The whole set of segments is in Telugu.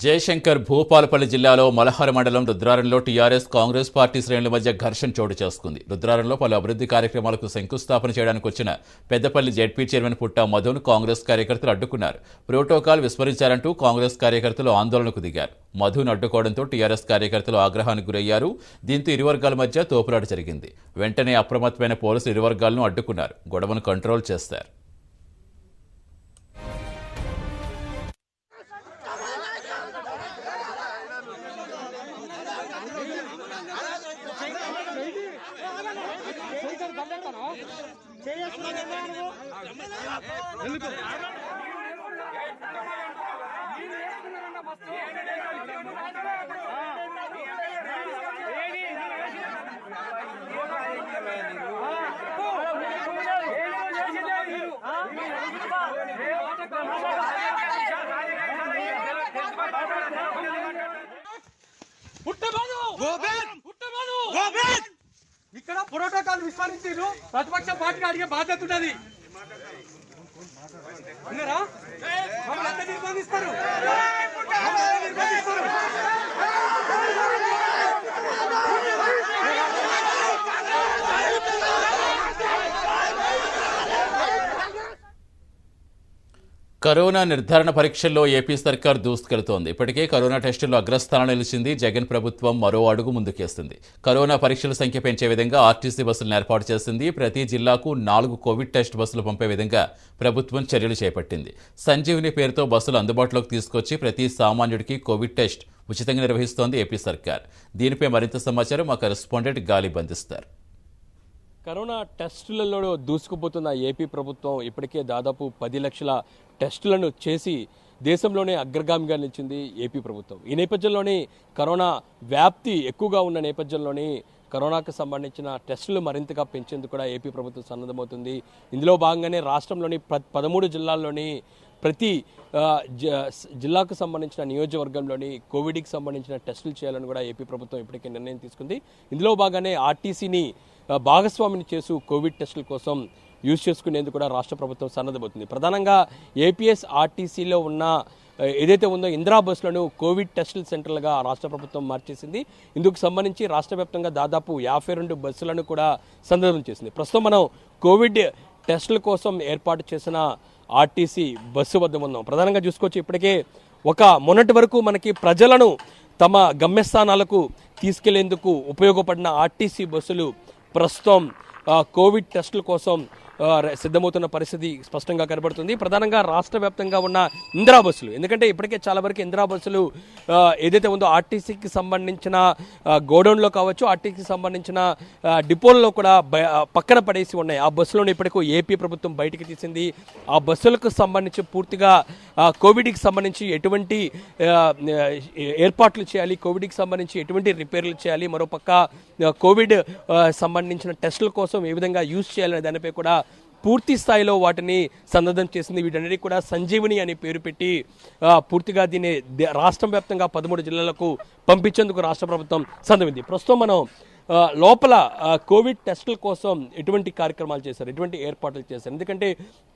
జయశంకర్ భూపాలపల్లి జిల్లాలో మలహార మండలం రుద్రారంలో టీఆర్ఎస్ కాంగ్రెస్ పార్టీ శ్రేణుల మధ్య ఘర్షణ చోటు చేసుకుంది. రుద్రారంలో పలు అభివృద్ధి కార్యక్రమాలకు శంకుస్థాపన చేయడానికి వచ్చిన పెద్దపల్లి జెడ్పీ చైర్మన్ పుట్ట మధును కాంగ్రెస్ కార్యకర్తలు అడ్డుకున్నారు. ప్రోటోకాల్ విస్మరించారంటూ కాంగ్రెస్ కార్యకర్తలు ఆందోళనకు దిగారు. మధును అడ్డుకోవడంతో టీఆర్ఎస్ కార్యకర్తలు ఆగ్రహానికి గురయ్యారు. దీంతో ఇరు వర్గాల మధ్య తోపులాట జరిగింది. వెంటనే అప్రమత్తమైన పోలీసులు ఇరు వర్గాలను అడ్డుకున్నారు. గొడవను కంట్రోల్ చేస్తారు పుట్టమను గోబెన్! ఇక్కడ ప్రోటోకాల్ విస్మరించారు ప్రతిపక్ష పార్టీకి అడిగే బాధ్యత ఉన్నది విన్నారా మమ్మల్ని ఎంత నిర్బంధిస్తారు కరోనా నిర్ధారణ పరీక్షల్లో ఏపీ సర్కార్ దూసుకెళ్తోంది. ఇప్పటికే కరోనా టెస్టుల్లో అగ్రస్థానం నిలిచింది జగన్ ప్రభుత్వం మరో అడుగు ముందుకేస్తుంది. కరోనా పరీక్షల సంఖ్య పెంచే విధంగా ఆర్టీసీ బస్సులను ఏర్పాటు చేసింది. ప్రతి జిల్లాకు నాలుగు కోవిడ్ టెస్ట్ బస్సులు పంపే విధంగా ప్రభుత్వం చర్యలు చేపట్టింది. సంజీవిని పేరుతో బస్సులు అందుబాటులోకి తీసుకొచ్చి ప్రతి సామాన్యుడికి కోవిడ్ టెస్ట్ ఉచితంగా నిర్వహిస్తోంది ఏపీ సర్కార్. దీనిపై మరింత సమాచారం మా కరెస్పాండెంట్ గాలి బంధిస్తారు. కరోనా టెస్టులలో దూసుకుపోతున్న ఏపీ ప్రభుత్వం ఇప్పటికే దాదాపు పది లక్షల టెస్టులను చేసి దేశంలోనే అగ్రగామిగా నిలిచింది ఏపీ ప్రభుత్వం. ఈ నేపథ్యంలోనే కరోనా వ్యాప్తి ఎక్కువగా ఉన్న నేపథ్యంలోనే కరోనాకు సంబంధించిన టెస్టులు మరింతగా పెంచేందుకు కూడా ఏపీ ప్రభుత్వం సన్నద్ధమవుతుంది. ఇందులో భాగంగానే రాష్ట్రంలోని ప్ర- పదమూడు జిల్లాల్లోని ప్రతి జిల్లాకు సంబంధించిన నియోజకవర్గంలోని కోవిడ్కి సంబంధించిన టెస్టులు చేయాలని కూడా ఏపీ ప్రభుత్వం ఇప్పటికే నిర్ణయం తీసుకుంది. ఇందులో భాగంగానే ఆర్టీసీని భాగస్వామిని చేసు కోవిడ్ టెస్టుల కోసం యూజ్ చేసుకునేందుకు కూడా రాష్ట్ర ప్రభుత్వం సన్నద్ధమవుతుంది. ప్రధానంగా ఏపీఎస్ ఆర్టీసీలో ఉన్న ఏదైతే ఉందో ఇందిరా బస్సులను కోవిడ్ టెస్టుల సెంటర్లుగా రాష్ట్ర ప్రభుత్వం మార్చేసింది. ఇందుకు సంబంధించి రాష్ట్ర వ్యాప్తంగా దాదాపు యాభై రెండు బస్సులను కూడా సందర్భం చేసింది. ప్రస్తుతం మనం కోవిడ్ టెస్టుల కోసం ఏర్పాటు చేసిన ఆర్టీసీ బస్సు వద్ద ఉన్నాం. ప్రధానంగా చూసుకోవచ్చు ఇప్పటికే ఒక మొన్నటి వరకు మనకి ప్రజలను తమ గమ్యస్థానాలకు తీసుకెళ్ళేందుకు ఉపయోగపడిన ఆర్టీసీ బస్సులు ప్రస్తుతం కోవిడ్ టెస్టుల కోసం సిద్ధమవుతున్న పరిస్థితి స్పష్టంగా కనబడుతుంది. ప్రధానంగా రాష్ట్ర వ్యాప్తంగా ఉన్న ఇందిరా బస్సులు. ఎందుకంటే ఇప్పటికే చాలా వరకు ఇందిరా బస్సులు ఏదైతే ఉందో ఆర్టీసీకి సంబంధించిన గోడౌన్లో కావచ్చు ఆర్టీసీకి సంబంధించిన డిపోల్లో కూడా పక్కన పడేసి ఉన్నాయి. ఆ బస్సులను ఇప్పటికూ ఏపీ ప్రభుత్వం బయటికి తీసింది. ఆ బస్సులకు సంబంధించి పూర్తిగా కోవిడ్కి సంబంధించి ఎటువంటి ఏర్పాట్లు చేయాలి కోవిడ్కి సంబంధించి ఎటువంటి రిపేర్లు చేయాలి మరోపక్క కోవిడ్ సంబంధించిన టెస్టుల కోసం ఏ విధంగా యూజ్ చేయాలనే దానిపై కూడా పూర్తి స్థాయిలో వాటిని సన్నద్ధం చేసింది. వీటన్నిటి కూడా సంజీవని అని పేరు పెట్టి పూర్తిగా దీన్ని దే- రాష్ట్రం వ్యాప్తంగా పదమూడు జిల్లాలకు పంపించేందుకు రాష్ట్ర ప్రభుత్వం సందమింది ప్రస్తుతం మనం లోపల కోవిడ్ టెస్టుల కోసం ఎటువంటి కార్యక్రమాలు చేశారు? ఎటువంటి ఏర్పాట్లు చేశారు? ఎందుకంటే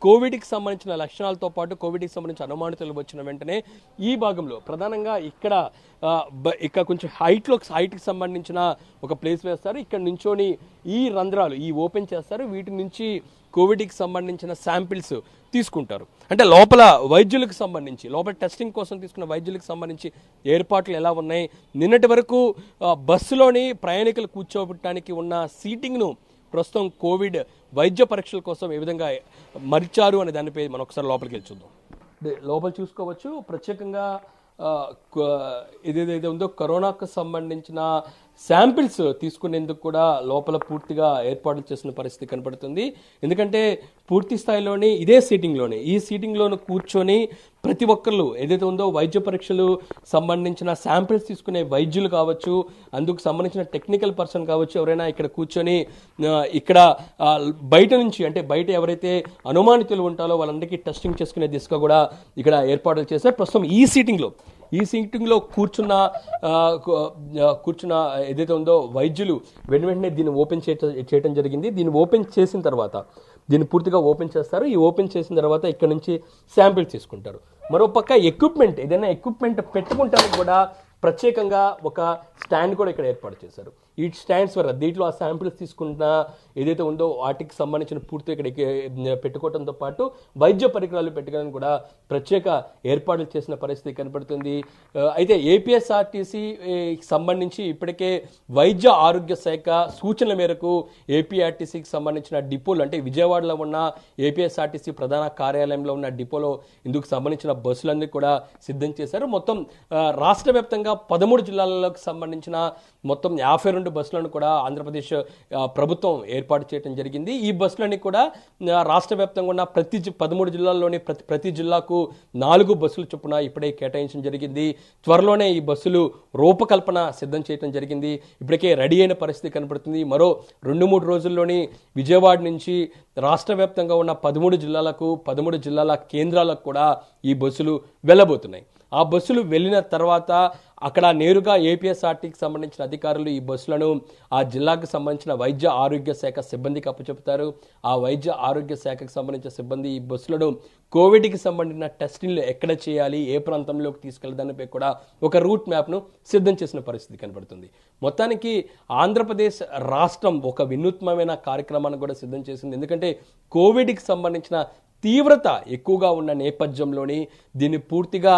కోవిడ్కి సంబంధించిన లక్షణాలతో పాటు కోవిడ్కి సంబంధించిన అనుమానితులు వచ్చిన వెంటనే ఈ భాగంలో ప్రధానంగా ఇక్కడ ఇక్కడ కొంచెం హైట్లో హైట్కి సంబంధించిన ఒక ప్లేస్ వేస్తారు. ఇక్కడ నుంచోని ఈ రంధ్రాలు ఈ ఓపెన్ చేస్తారు. వీటి నుంచి కోవిడ్కి సంబంధించిన శాంపిల్స్ తీసుకుంటారు. అంటే లోపల వైద్యులకు సంబంధించి లోపల టెస్టింగ్ కోసం తీసుకున్న వైద్యులకు సంబంధించి ఏర్పాట్లు ఎలా ఉన్నాయి? నిన్నటి వరకు బస్సులోని ప్రయాణికులు కూర్చోబెట్టడానికి ఉన్న సీటింగ్ను ప్రస్తుతం కోవిడ్ వైద్య పరీక్షల కోసం ఏ విధంగా మరిచారు అనే దానిపై మనం ఒకసారి లోపలికి వెళ్ళి చూద్దాం. లోపల చూసుకోవచ్చు. ప్రత్యేకంగా ఆ, క- ఏదేదైతే ఉందో కరోనాకు సంబంధించిన శాంపిల్స్ తీసుకునేందుకు కూడా లోపల పూర్తిగా ఏర్పాట్లు చేసిన పరిస్థితి కనపడుతుంది. ఎందుకంటే పూర్తి స్థాయిలోని ఇదే సీటింగ్లోనే. ఈ సీటింగ్లోనే కూర్చొని ప్రతి ఒక్కళ్ళు ఏదైతే ఉందో వైద్య పరీక్షలు సంబంధించిన శాంపిల్స్ తీసుకునే వైద్యులు కావచ్చు అందుకు సంబంధించిన టెక్నికల్ పర్సన్ కావచ్చు ఎవరైనా ఇక్కడ కూర్చొని ఇక్కడ బయట నుంచి అంటే బయట ఎవరైతే అనుమానితులు ఉంటారో వాళ్ళందరికీ టెస్టింగ్ చేసుకునే దిశగా కూడా ఇక్కడ ఏర్పాట్లు చేశారు. ప్రస్తుతం ఈ సీటింగ్లో ఈ సీటింగ్లో కూర్చున్న కూర్చున్న ఏదైతే ఉందో వైద్యులు వెంట వెంటనే దీన్ని ఓపెన్ చేయటం చేయటం జరిగింది. దీన్ని ఓపెన్ చేసిన తర్వాత దీన్ని పూర్తిగా ఓపెన్ చేస్తారు. ఈ ఓపెన్ చేసిన తర్వాత ఇక్కడ నుంచి శాంపిల్స్ తీసుకుంటారు. మరోపక్క ఎక్విప్మెంట్ ఏదైనా ఎక్విప్మెంట్ పెట్టుకుంటానికి కూడా ప్రత్యేకంగా ఒక స్టాండ్ కూడా ఇక్కడ ఏర్పాటు చేశారు. ఈ స్టాండ్స్ వల్ల దీంట్లో ఆ శాంపిల్స్ తీసుకున్న ఏదైతే ఉందో వాటికి సంబంధించిన పూర్తి ఇక్కడ పెట్టుకోవడంతో పాటు వైద్య పరికరాలు పెట్టుకోవడానికి కూడా ప్రత్యేక ఏర్పాట్లు చేసిన పరిస్థితి కనపడుతుంది. అయితే ఏపీఎస్ఆర్టీసీ సంబంధించి ఇప్పటికే వైద్య ఆరోగ్య శాఖ సూచనల మేరకు ఏపీఆర్టీసీకి సంబంధించిన డిపోలు అంటే విజయవాడలో ఉన్న ఏపీఎస్ఆర్టీసీ ప్రధాన కార్యాలయంలో ఉన్న డిపోలో ఇందుకు సంబంధించిన బస్సులన్నీ కూడా సిద్ధం చేశారు. మొత్తం రాష్ట్ర వ్యాప్తంగా పదమూడు జిల్లాలకు సంబంధించిన మొత్తం యాభై రెండు బస్సులను కూడా ఆంధ్రప్రదేశ్ ప్రభుత్వం ఏర్పాటు చేయడం జరిగింది. ఈ బస్సులన్నీ కూడా రాష్ట్ర వ్యాప్తంగా ఉన్న ప్రతి జి- పదమూడు జిల్లాల్లోని ప్రతి ప్రతి జిల్లాకు నాలుగు బస్సులు చొప్పున ఇప్పుడే కేటాయించడం జరిగింది. త్వరలోనే ఈ బస్సులు రూపకల్పన సిద్ధం చేయడం జరిగింది. ఇప్పటికే రెడీ అయిన పరిస్థితి కనబడుతుంది మరో రెండు మూడు రోజుల్లోని విజయవాడ నుంచి రాష్ట్ర వ్యాప్తంగా ఉన్న పదమూడు జిల్లాలకు పదమూడు జిల్లాల కేంద్రాలకు కూడా ఈ బస్సులు వెళ్ళబోతున్నాయి. ఆ బస్సులు వెళ్ళిన తర్వాత అక్కడ నేరుగా ఏపీఎస్ఆర్టీకి సంబంధించిన అధికారులు ఈ బస్సులను ఆ జిల్లాకు సంబంధించిన వైద్య ఆరోగ్య శాఖ సిబ్బందికి అప్పచెపుతారు. ఆ వైద్య ఆరోగ్య శాఖకు సంబంధించిన సిబ్బంది ఈ బస్సులను కోవిడ్కి సంబంధించిన టెస్టింగ్లు ఎక్కడ చేయాలి ఏ ప్రాంతంలోకి తీసుకెళ్ళదానిపై కూడా ఒక రూట్ మ్యాప్ను సిద్ధం చేసిన పరిస్థితి కనబడుతుంది. మొత్తానికి ఆంధ్రప్రదేశ్ రాష్ట్రం ఒక వినూత్నమైన కార్యక్రమాన్ని కూడా సిద్ధం చేసింది. ఎందుకంటే కోవిడ్కి సంబంధించిన తీవ్రత ఎక్కువగా ఉన్న నేపథ్యంలోని దీన్ని పూర్తిగా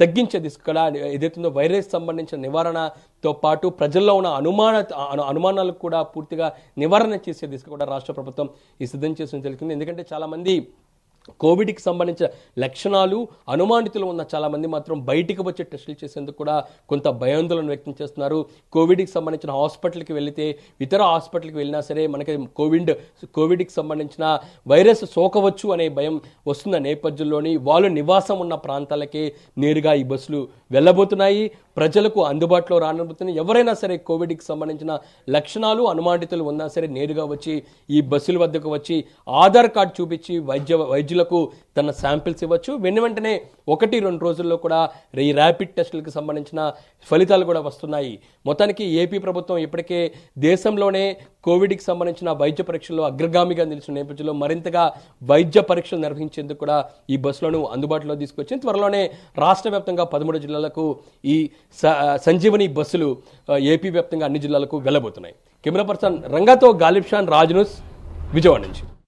తగ్గించే దిశగా ఏదైతుందో వైరస్ సంబంధించిన నివారణతో పాటు ప్రజల్లో ఉన్న అనుమాన అను- అనుమానాలకు కూడా పూర్తిగా నివారణ చేసే దిశగా కూడా రాష్ట్ర ప్రభుత్వం ఈ సిద్ధం చేసిన తెలిసింది. ఎందుకంటే చాలామంది కోవిడ్కి సంబంధించిన లక్షణాలు అనుమానితులు ఉన్న చాలా మంది మాత్రం బయటికి వచ్చే టెస్టులు చేసేందుకు కూడా కొంత భయాందోళన వ్యక్తం చేస్తున్నారు. కోవిడ్కి సంబంధించిన హాస్పిటల్కి వెళితే ఇతర హాస్పిటల్కి వెళ్ళినా సరే మనకి కోవిడ్ కోవిడ్కి సంబంధించిన వైరస్ సోకవచ్చు అనే భయం వస్తున్న నేపథ్యంలోని వాళ్ళు నివాసం ఉన్న ప్రాంతాలకే నేరుగా ఈ బస్సులు వెళ్ళబోతున్నాయి. ప్రజలకు అందుబాటులో రానబోతున్నాయి ఎవరైనా సరే కోవిడ్కి సంబంధించిన లక్షణాలు అనుమానితులు ఉన్నా సరే నేరుగా వచ్చి ఈ బస్సుల వద్దకు వచ్చి ఆధార్ కార్డు చూపించి వైద్య వైద్యులకు తన శాంపిల్స్ ఇవ్వచ్చు. వెను వెంటనే ఒకటి రెండు రోజుల్లో కూడా ఈ ర్యాపిడ్ టెస్టులకు సంబంధించిన ఫలితాలు కూడా వస్తున్నాయి. మొత్తానికి ఏపీ ప్రభుత్వం ఇప్పటికే దేశంలోనే కోవిడ్కి సంబంధించిన వైద్య పరీక్షల్లో అగ్రగామిగా నిలిచిన నేపథ్యంలో మరింతగా వైద్య పరీక్షలు నిర్వహించేందుకు కూడా ఈ బస్సులను అందుబాటులో తీసుకొచ్చింది. త్వరలోనే రాష్ట్ర వ్యాప్తంగా పదమూడు జిల్లాలకు ఈ స- సంజీవని బస్సులు ఏపీ వ్యాప్తంగా అన్ని జిల్లాలకు వెళ్ళబోతున్నాయి. కెమెరా పర్సన్ రంగాతో గాలిబ్ షాన్ రాజ్ న్యూస్ విజయవాడ నుంచి.